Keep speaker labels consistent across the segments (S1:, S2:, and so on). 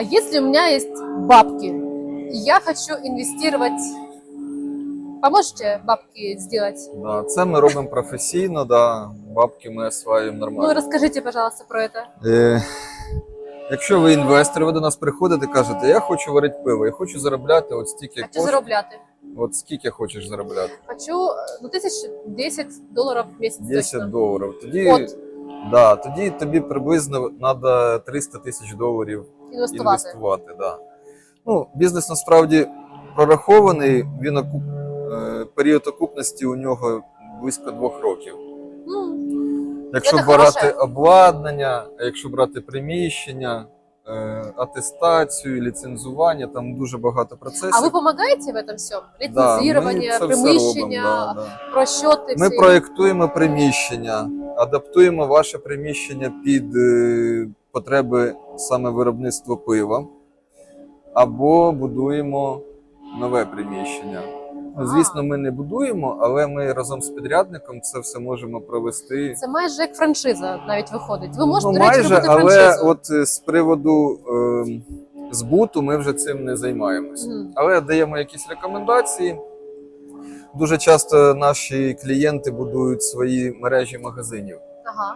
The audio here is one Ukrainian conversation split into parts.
S1: А если у меня есть бабки, и я хочу инвестировать, поможете бабки сделать?
S2: Да, це ми робимо професійно, да, бабки ми осваюємо
S1: Ну,
S2: нормально.
S1: расскажите, пожалуйста, про это.
S2: Е, якщо ви інвестор, ви до нас приходите, кажете, я хочу варити пиво, я хочу заробляти от стільки
S1: Хочу
S2: коштів.
S1: заробляти.
S2: От скільки хочеш заробляти?
S1: Хочу, э, ну, тысяч 10 долларов в месяц
S2: 10
S1: точно.
S2: доларів. Тоді,
S1: От.
S2: да, тоді тобі приблизно треба 300 тисяч доларів
S1: Інвестувати.
S2: інвестувати. Да. Ну, бізнес насправді прорахований, він окуп... е, період окупності у нього близько двох років.
S1: Ну,
S2: Якщо брати
S1: хороше.
S2: обладнання, якщо брати приміщення, е, атестацію, ліцензування, там дуже багато процесів.
S1: а ви допомагаєте в этом всьому? Ліцензування,
S2: це все
S1: приміщення,
S2: робимо, да, да.
S1: просчоти
S2: Ми
S1: всі?
S2: проєктуємо приміщення, адаптуємо ваше приміщення під е, потреби саме виробництва пива, або будуємо нове приміщення. Ну, звісно, ми не будуємо, але ми разом з підрядником це все можемо провести.
S1: Це майже як франшиза навіть виходить. Ви можете,
S2: ну,
S1: до речі,
S2: майже,
S1: робити
S2: але
S1: франшизу.
S2: от е, з приводу е, збуту ми вже цим не займаємося.
S1: Мгм.
S2: Але даємо якісь рекомендації. Дуже часто наші клієнти будують свої мережі магазинів.
S1: Ага.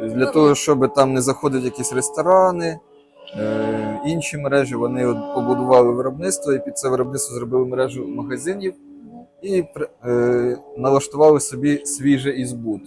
S2: Для того, щоб там не заходили якісь ресторани, е, інші мережі, вони побудували виробництво і під це виробництво зробили мережу магазинів і е, налаштували собі свіже і збут.